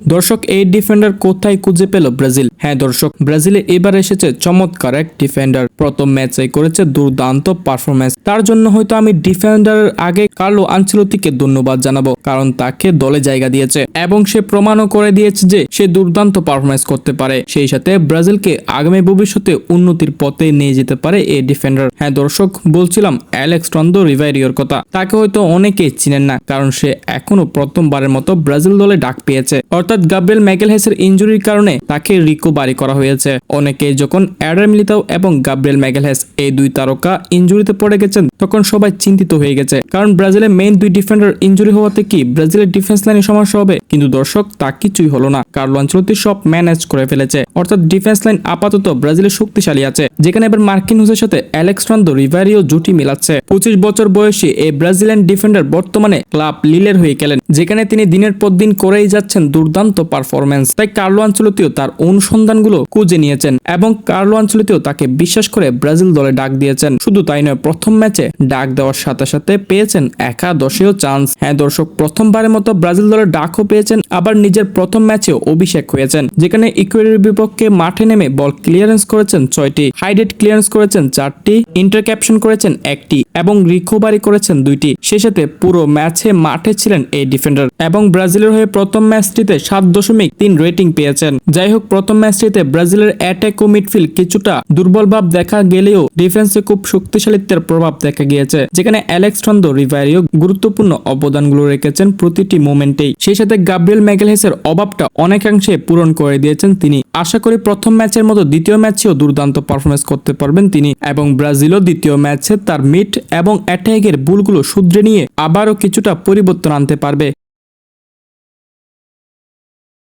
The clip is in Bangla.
দর্শক, এই ডিফেন্ডার কোথায় খুঁজে পেল ব্রাজিল? হ্যাঁ দর্শক, ব্রাজিলে এবার এসেছে চমৎকার এক ডিফেন্ডার প্রথম ম্যাচে করেছে দুর্দান্ত পারফরমেন্স তার জন্য হয়তো আমি ডিফেন্ডারের আগে কার্লো আঞ্চলতিকে ধন্যবাদ জানাব, কারণ তাকে দলে জায়গা দিয়েছে। এবং সে প্রমাণও করে দিয়েছে যে সে দুর্দান্ত পারফরমেন্স করতে পারে। সেই সাথে ব্রাজিলকে আগামী ভবিষ্যতে উন্নতির পথে নিয়ে যেতে পারে এই ডিফেন্ডার হ্যাঁ দর্শক, বলছিলাম অ্যালেক্স টন্ডো রিভাইরিওর কথা। তাকে হয়তো অনেকেই চিনেন না, কারণ সে এখনও প্রথমবারের মতো ব্রাজিল দলে ডাক পেয়েছে। অর্থাৎ গাব্রিয়েল ম্যাগেলহেসের ইঞ্জুরির কারণে তাকে রিকোভারি করা হয়েছে। অনেকে যখন অ্যাডার মিলিতাও এবং গাব্রিয়েল ম্যাগেলহেস এই দুই তারকা ইঞ্জুরিতে পড়ে গেছেন, তখন সবাই চিন্তিত হয়ে গেছে। কারণ ব্রাজিলের মেইন দুই ডিফেন্ডার ইঞ্জুরি হওয়াতে কি ব্রাজিলের ডিফেন্স লাইনে সমস্যা হবে? কিন্তু দর্শক, তা কিছুই হলো না। কার্লো আঞ্চলতি সব ম্যানেজ করে ফেলেছে। অর্থাৎ ডিফেন্স লাইন আপাতত ব্রাজিলের শক্তিশালী আছে। যেখানে এবার মার্কিন হুসের সাথে অ্যালেক্স ট্রান্দো রিভারিও জুটি মিলাচ্ছে। পঁচিশ বছর বয়সী এই ব্রাজিলিয়ান ডিফেন্ডার বর্তমানে ক্লাব লিলের হয়ে গেলেন যেখানে তিনি দিনের পর দিন করেই যাচ্ছেন দুর্দান্ত পারফরমেন্স তাই কার্লো আঞ্চলতিও তার অনুসন্ধানগুলো খুঁজে নিয়েছেন এবং কার্লো আঞ্চলতিও তাকে বিশ্বাস করে ব্রাজিল দলে ডাক দিয়েছেন। শুধু তাই নয়, প্রথম ম্যাচে ডাক দেওয়ার সাথে সাথে পেয়েছেন একাদশেও চান্স হ্যাঁ দর্শক, প্রথমবারের মতো ব্রাজিল দলের ডাকও পেয়েছেন, আবার নিজের প্রথম ম্যাচেও অভিষেক হয়েছেন, যেখানে ইকুয়েডের বিপক্ষে মাঠে নেমে বল ক্লিয়ারেন্স করেছেন ছয়টি হাইডেড ক্লিয়ারেন্স করেছেন চারটি ইন্টারক্যাপশন করেছেন একটি এবং রিকোভারি করেছেন দুইটি। সেই সাথে পুরো ম্যাচে মাঠে ছিলেন এই ডিফেন্ডার এবং ব্রাজিলের হয়ে প্রথম ম্যাচটিতে সাত দশমিক তিন রেটিং পেয়েছেন। যাই হোক প্রথম ম্যাচটিতে ব্রাজিলের অ্যাটাক ও মিডফিল্ড কিছুটা দুর্বল ভাব দেখা গেলেও ডিফেন্সে খুব শক্তিশালিত্বের প্রভাব দেখা গিয়েছে, যেখানে অ্যালেক্স টন্ডো রিভারিও গুরুত্বপূর্ণ অবদানগুলো রেখেছেন প্রতিটি মোমেন্টেই। সেই সাথে গাব্রিয়েল ম্যাগেলহেসের অভাবটা অনেকাংশে পূরণ করে দিয়েছেন তিনি। আশা করি প্রথম ম্যাচের মতো দ্বিতীয় ম্যাচেও দুর্দান্ত পারফরমেন্স করতে পারবেন তিনি এবং ব্রাজিলও দ্বিতীয় ম্যাচে তার মিড এবং অ্যাটাকের ভুলগুলো শুধরে নিয়ে আবারও কিছুটা পরিবর্তন আনতে পারবে।